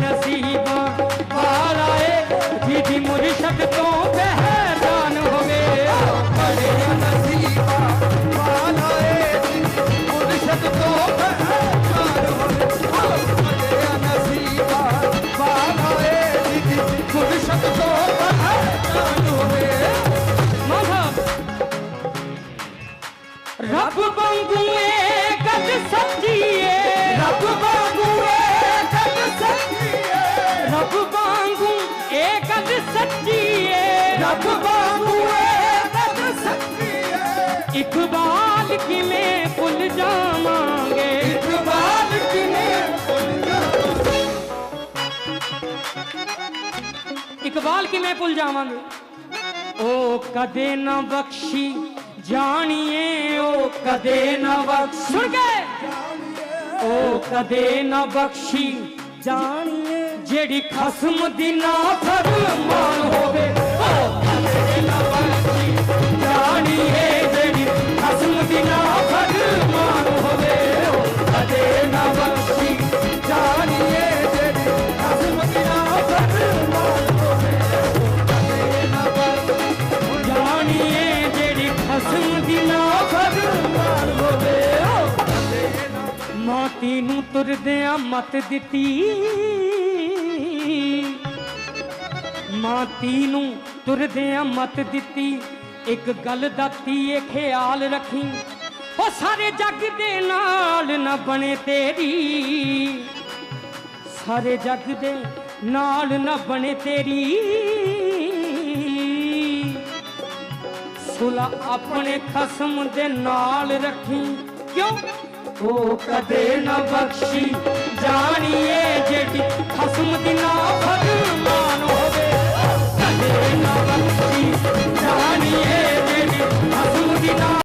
ਨਸੀਬਾਂ ਵਾਲਾ ਜਿਹਦੀ ਮੁਰਸ਼ਦ ਤੋਂ ਪਹਿਚਾਨ ਹੋਵੇ। ਬੜਿਆ ਨਸੀਬਾਂ ਵਾਲਾ ਏ ਮੁਰਸ਼ਦ ਤੋਂ ਪਹਿਚਾਨ ਹੋਵੇ। ਬੜਿਆ ਨਸੀਬਾਂ ਵਾਲਾ ਜਿਹਦੀ ਮੁਰਸ਼ਦ ਤੋਂ ਪਹਿਚਾਨ ਹੋਵੇ। ਰੱਬ ਵਾਂਗੂ ਏ ਗੱਜ ਸੱਚੀਏ ਰੱਬ ਵਾਂਗੂ ਇਕਬਾਲ ਕਿਵੇਂ ਭੁੱਲ ਜਾਵਾਂਗੇ? ਇਕਬਾਲ ਕਿਵੇਂ ਭੁੱਲ ਜਾਵਾਂ ਇਕਬਾਲ ਕਿਵੇਂ ਭੁੱਲ ਜਾਵਾਂਗੇ? ਉਹ ਕਦੇ ਨਾ ਬਖਸ਼ੀ ਜਾਣੀਏ ਉਹ ਕਦੇ ਨਾ ਬਖਸ਼ ਸੁਣ ਕੇ! ਉਹ ਕਦੇ ਨਾ ਬਖਸ਼ੀ ਜਾਣੀਏ ਜਿਹੜੀ ਖਸਮ ਦੀ ਨਾ ਫਰਮਾਨ ਹੋਵੇ। ਮਾਤੀ ਨੂੰ ਤੁਰਦਿਆਂ ਮਤ ਦਿੱਤੀ। ਮਾਤੀ ਨੂੰ ਤੁਰਦਿਆਂ ਮਤ ਦਿੱਤੀ। ਇੱਕ ਗੱਲ ਦਾ ਧੀਏ ਖਿਆਲ ਰੱਖੀ। ਉਹ ਸਾਰੇ ਜੱਗ ਦੇ ਨਾਲ ਨਾ ਬਣੇ ਤੇਰੀ। ਸਾਰੇ ਜੱਗ ਦੇ ਨਾਲ ਨਾ ਬਣੇ ਤੇਰੀ। ਸੁਲਾ ਆਪਣੇ ਖਸਮ ਦੇ ਨਾਲ ਰੱਖੀ। ਕਿਉਂ? ਉਹ ਕਦੇ ਨਾ ਬਖਸ਼ੀ। ਜਾਣੀਏ ਜਿਹੜੀ ਖਸਮ ਦੀ